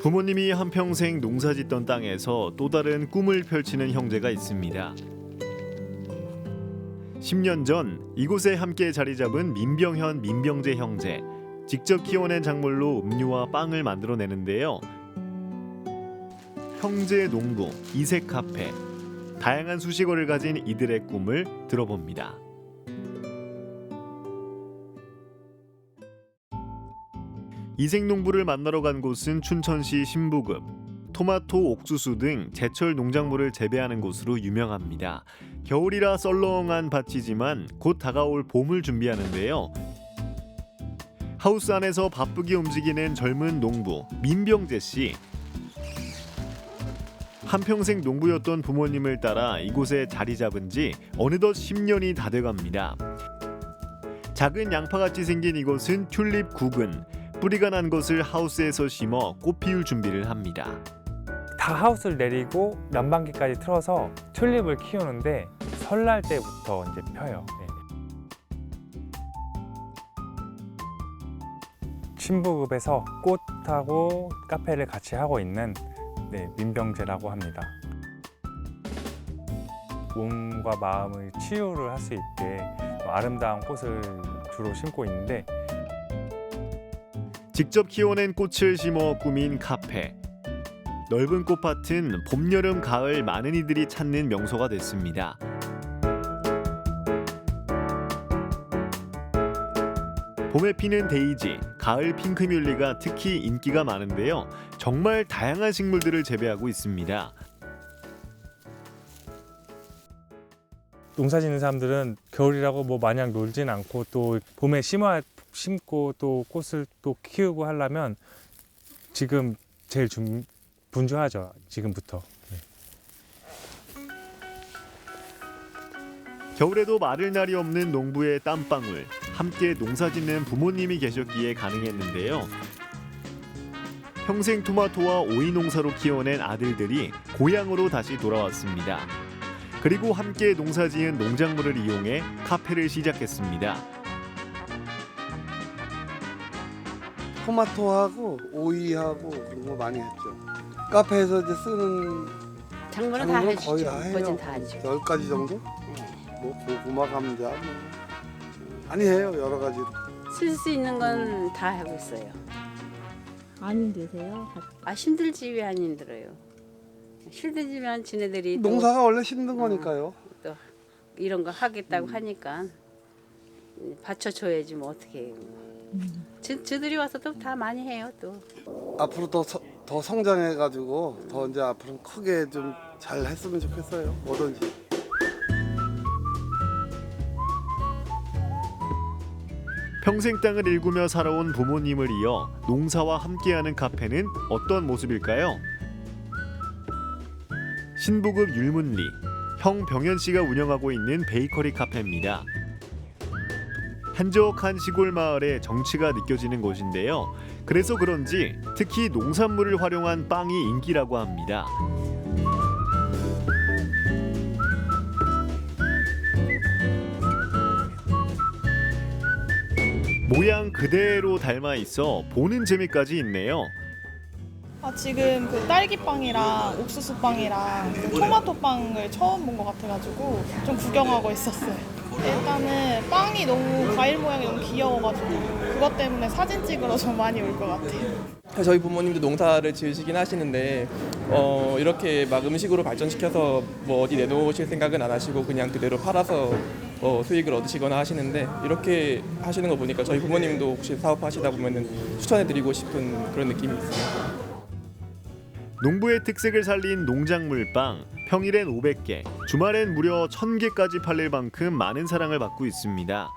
부모님이 한평생 농사짓던 땅에서 또 다른 꿈을 펼치는 형제가 있습니다. 10년 전 이곳에 함께 자리 잡은 민병현 민병재 형제. 직접 키워낸 작물로 음료와 빵을 만들어내는데요. 형제 농부, 이색 카페. 다양한 수식어를 가진 이들의 꿈을 들어봅니다. 이색 농부를 만나러 간 곳은 춘천시 신부급. 토마토, 옥수수 등 제철 농작물을 재배하는 곳으로 유명합니다. 겨울이라 썰렁한 밭이지만 곧 다가올 봄을 준비하는데요. 하우스 안에서 바쁘게 움직이는 젊은 농부 민병재 씨. 한평생 농부였던 부모님을 따라 이곳에 자리 잡은 지 어느덧 10년이 다 돼갑니다. 작은 양파같이 생긴 이곳은 튤립 구근. 뿌리가 난 것을 하우스에서 심어 꽃 피울 준비를 합니다. 다 하우스를 내리고 난방기까지 틀어서 튤립을 키우는데 설날 때부터 이제 펴요. 네. 신부급에서 꽃하고 카페를 같이 하고 있는 네, 민병재라고 합니다. 몸과 마음을 치유를 할 수 있게 아름다운 꽃을 주로 심고 있는데 직접 키워낸 꽃을 심어 꾸민 카페. 넓은 꽃밭은 봄, 여름, 가을 많은 이들이 찾는 명소가 됐습니다. 봄에 피는 데이지, 가을 핑크뮬리가 특히 인기가 많은데요. 정말 다양한 식물들을 재배하고 있습니다. 농사 짓는 사람들은 겨울이라고 뭐 마냥 놀진 않고 또 봄에 심어 심고 또 꽃을 또 키우고 하려면 지금 제일 준, 분주하죠 지금부터 네. 겨울에도 마를 날이 없는 농부의 땀방울 함께 농사짓는 부모님이 계셨기에 가능했는데요. 평생 토마토와 오이 농사로 키워낸 아들들이 고향으로 다시 돌아왔습니다. 그리고 함께 농사지은 농작물을 이용해 카페를 시작했습니다. 토마토하고 오이하고 그런 거 많이 했죠. 카페에서 이제 쓰는 작물은 다 해주죠. 거의 다 해요. 거진 다 해주죠. 열 가지 정도? 네. 뭐 고구마, 감자 뭐 많이 해요 여러 가지. 쓸 수 있는 건 다 하고 있어요. 안 힘드세요? 아 힘들지 왜 안 힘들어요? 힘들지만 지네들이 또 농사가 원래 힘든 거니까요. 이런 거 하겠다고 하니까 받쳐줘야지 뭐 어떻게 해요. 저, 저들이 와서 또 다 많이 해요 또. 앞으로 더, 서- 더 성장해가지고 더 이제 앞으로 크게 좀 잘 했으면 좋겠어요. 뭐든지. 평생 땅을 일구며 살아온 부모님을 이어 농사와 함께하는 카페는 어떤 모습일까요? 신부급 율문리 형 병현 씨가 운영하고 있는 베이커리 카페입니다. 한적한 시골 마을의 정취가 느껴지는 곳인데요. 그래서 그런지 특히 농산물을 활용한 빵이 인기라고 합니다. 모양 그대로 닮아 있어 보는 재미까지 있네요. 아, 지금 그 딸기빵이랑 옥수수빵이랑 그 토마토빵을 처음 본 것 같아가지고 좀 구경하고 있었어요. 일단은 빵이 너무 과일 모양이 너무 귀여워가지고 그것 때문에 사진 찍으러 좀 많이 올 것 같아요. 저희 부모님도 농사를 지으시긴 하시는데 어, 이렇게 막 음식으로 발전시켜서 뭐 어디 내놓으실 생각은 안 하시고 그냥 그대로 팔아서 어, 수익을 얻으시거나 하시는데 이렇게 하시는 거 보니까 저희 부모님도 혹시 사업하시다 보면은 추천해드리고 싶은 그런 느낌이 있어요. 농부의 특색을 살린 농작물빵 평일엔 500개, 주말엔 무려 1000개까지 팔릴 만큼 많은 사랑을 받고 있습니다.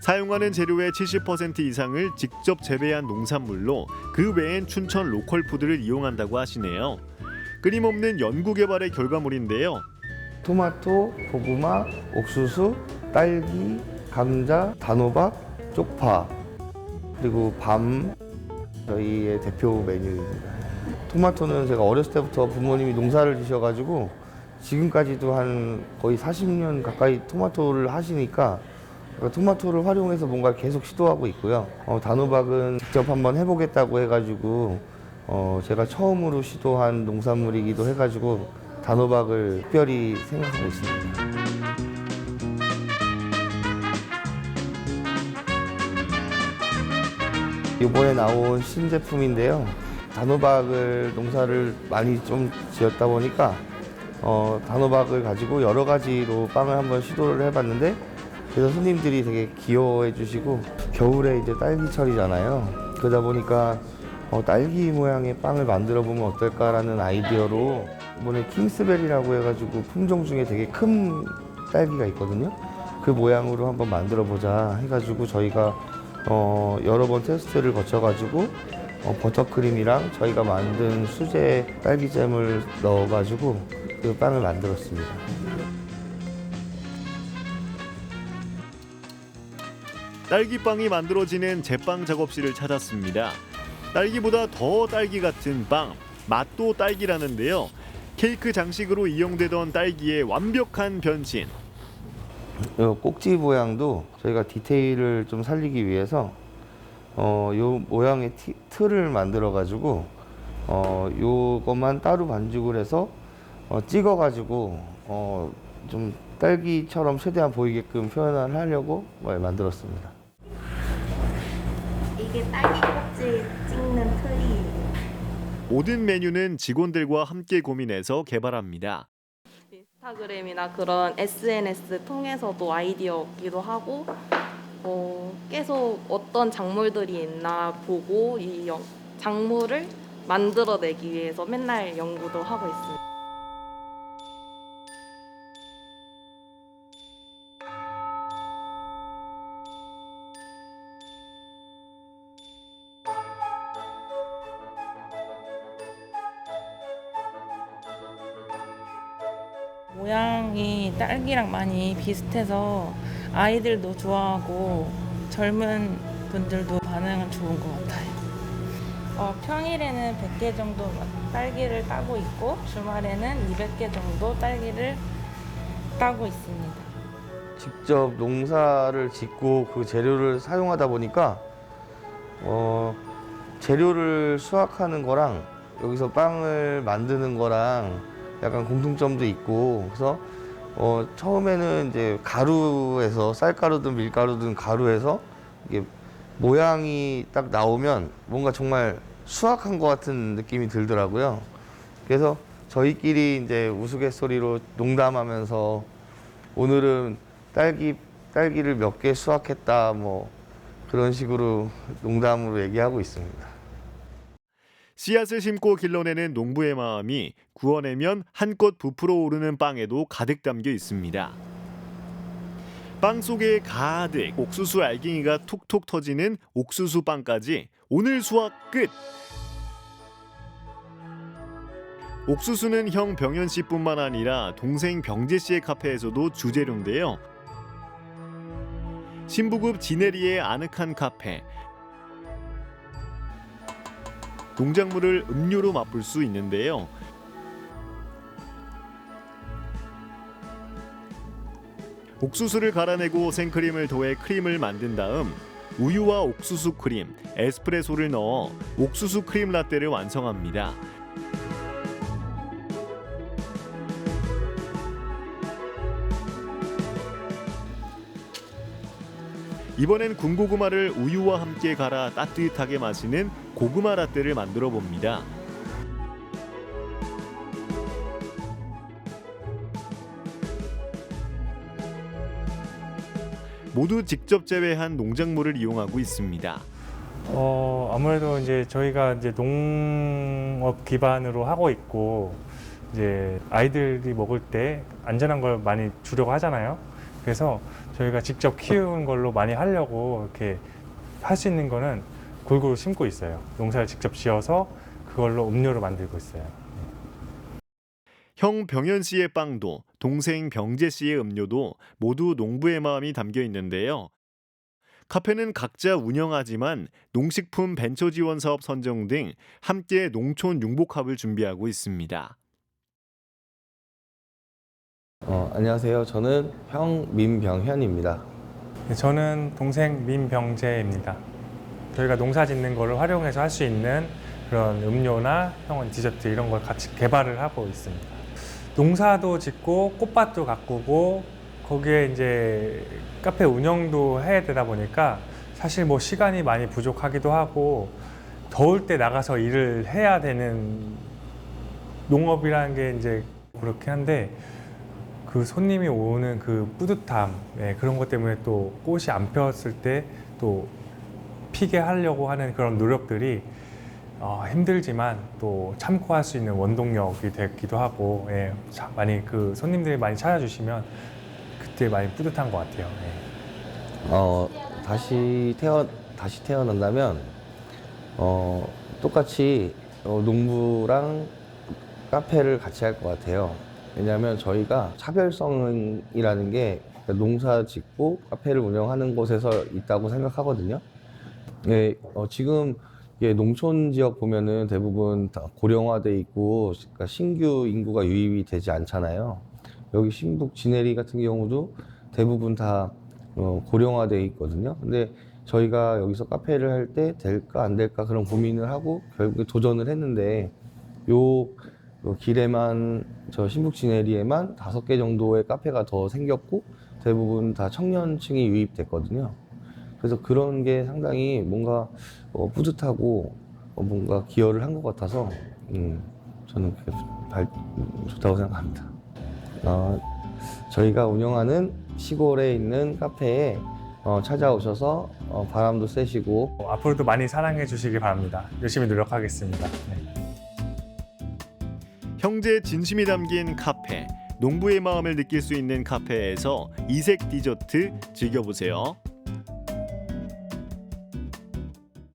사용하는 재료의 70% 이상을 직접 재배한 농산물로 그 외엔 춘천 로컬 푸드를 이용한다고 하시네요. 끊임없는 연구 개발의 결과물인데요. 토마토, 고구마, 옥수수, 딸기, 감자, 단호박, 쪽파 그리고 밤 저희의 대표 메뉴입니다. 토마토는 제가 어렸을 때부터 부모님이 농사를 지셔가지고 지금까지도 한 거의 40년 가까이 토마토를 하시니까 토마토를 활용해서 뭔가 계속 시도하고 있고요. 어, 단호박은 직접 한번 해보겠다고 해가지고 어, 제가 처음으로 시도한 농산물이기도 해가지고 단호박을 특별히 생각하고 있습니다. 이번에 나온 신제품인데요. 단호박을 농사를 많이 좀 지었다 보니까 어, 단호박을 가지고 여러 가지로 빵을 한번 시도를 해봤는데 그래서 손님들이 되게 귀여워해 주시고 겨울에 이제 딸기철이잖아요. 그러다 보니까 어, 딸기 모양의 빵을 만들어 보면 어떨까라는 아이디어로 이번에 킹스베리라고 해가지고 품종 중에 되게 큰 딸기가 있거든요. 그 모양으로 한번 만들어 보자 해가지고 저희가 어, 여러 번 테스트를 거쳐가지고 어, 버터크림이랑 저희가 만든 수제 딸기잼을 넣어가지고 그 빵을 만들었습니다. 딸기빵이 만들어지는 제빵 작업실을 찾았습니다. 딸기보다 더 딸기 같은 빵, 맛도 딸기라는데요. 케이크 장식으로 이용되던 딸기의 완벽한 변신. 요 꼭지 모양도 저희가 디테일을 좀 살리기 위해서 어, 요 모양의 티, 틀을 만들어 가지고 어, 요것만 따로 반죽을 해서 어, 찍어 가지고 어, 좀 딸기처럼 최대한 보이게끔 표현을 하려고 어, 만들었습니다. 이게 딸기 꼭지 찍는 틀이에요. 모든 메뉴는 직원들과 함께 고민해서 개발합니다. 인스타그램이나 그런 SNS 통해서도 아이디어 얻기도 하고 어, 계속 어떤 작물들이 있나 보고 이 영- 작물을 만들어내기 위해서 맨날 연구도 하고 있습니다. 모양이 딸기랑 많이 비슷해서 아이들도 좋아하고 젊은 분들도 반응은 좋은 것 같아요. 어, 평일에는 100개 정도 딸기를 따고 있고 주말에는 200개 정도 딸기를 따고 있습니다. 직접 농사를 짓고 그 재료를 사용하다 보니까 어, 재료를 수확하는 거랑 여기서 빵을 만드는 거랑 약간 공통점도 있고 그래서 어, 처음에는 이제 가루에서 쌀가루든 밀가루든 가루에서 이게 모양이 딱 나오면 뭔가 정말 수확한 것 같은 느낌이 들더라고요. 그래서 저희끼리 이제 우스갯소리로 농담하면서 오늘은 딸기 딸기를 몇 개 수확했다 뭐 그런 식으로 농담으로 얘기하고 있습니다. 씨앗을 심고 길러내는 농부의 마음이 구워내면 한껏 부풀어 오르는 빵에도 가득 담겨 있습니다. 빵 속에 가득 옥수수 알갱이가 톡톡 터지는 옥수수 빵까지 오늘 수확 끝. 옥수수는 형 병현 씨뿐만 아니라 동생 병재 씨의 카페에서도 주재료인데요. 신부급 지네리의 아늑한 카페. 농작물을 음료로 맛볼 수 있는데요. 옥수수를 갈아내고 생크림을 더해 크림을 만든 다음 우유와 옥수수 크림, 에스프레소를 넣어 옥수수 크림 라떼를 완성합니다. 이번엔 군고구마를 우유와 함께 갈아 따뜻하게 마시는 고구마 라떼를 만들어 봅니다. 모두 직접 재배한 농작물을 이용하고 있습니다. 어, 아무래도 이제 저희가 이제 농업 기반으로 하고 있고 이제 아이들이 먹을 때 안전한 걸 많이 주려고 하잖아요. 그래서 저희가 직접 키우는 걸로 많이 하려고 이렇게 할 수 있는 거는 골고루 심고 있어요. 농사를 직접 지어서 그걸로 음료를 만들고 있어요. 형 병현 씨의 빵도 동생 병재 씨의 음료도 모두 농부의 마음이 담겨 있는데요. 카페는 각자 운영하지만 농식품 벤처 지원 사업 선정 등 함께 농촌 융복합을 준비하고 있습니다. 어, 안녕하세요. 저는 형 민병현입니다. 네, 저는 동생 민병재입니다. 저희가 농사 짓는 거를 활용해서 할 수 있는 그런 음료나 형은 디저트 이런 걸 같이 개발을 하고 있습니다. 농사도 짓고 꽃밭도 가꾸고 거기에 이제 카페 운영도 해야 되다 보니까 사실 뭐 시간이 많이 부족하기도 하고 더울 때 나가서 일을 해야 되는 농업이라는 게 이제 그렇긴 한데 그 손님이 오는 그 뿌듯함 예, 그런 것 때문에 또 꽃이 안 폈을 때 또 피게 하려고 하는 그런 노력들이 어, 힘들지만 또 참고할 수 있는 원동력이 되기도 하고 예, 자, 많이 그 손님들이 많이 찾아주시면 그때 많이 뿌듯한 것 같아요. 예. 어, 다시 태어 다시 태어난다면 어, 똑같이 어, 농부랑 카페를 같이 할 것 같아요. 왜냐하면 저희가 차별성이라는 게 농사 짓고 카페를 운영하는 곳에서 있다고 생각하거든요. 예, 어, 지금 예, 농촌 지역 보면은 대부분 다 고령화돼 있고 그러니까 신규 인구가 유입이 되지 않잖아요. 여기 신북 지내리 같은 경우도 대부분 다 어, 고령화돼 있거든요. 근데 저희가 여기서 카페를 할 때 될까 안 될까 그런 고민을 하고 결국에 도전을 했는데 요, 요 길에만 저 신북 지내리에만 다섯 개 정도의 카페가 더 생겼고 대부분 다 청년층이 유입됐거든요. 그래서 그런 게 상당히 뭔가 어, 뿌듯하고 어, 뭔가 기여를 한 것 같아서 음, 저는 그게 발, 좋다고 생각합니다. 어, 저희가 운영하는 시골에 있는 카페에 어, 찾아오셔서 어, 바람도 쐬시고 어, 앞으로도 많이 사랑해 주시기 바랍니다. 열심히 노력하겠습니다. 네. 형제의 진심이 담긴 카페 농부의 마음을 느낄 수 있는 카페에서 이색 디저트 즐겨보세요.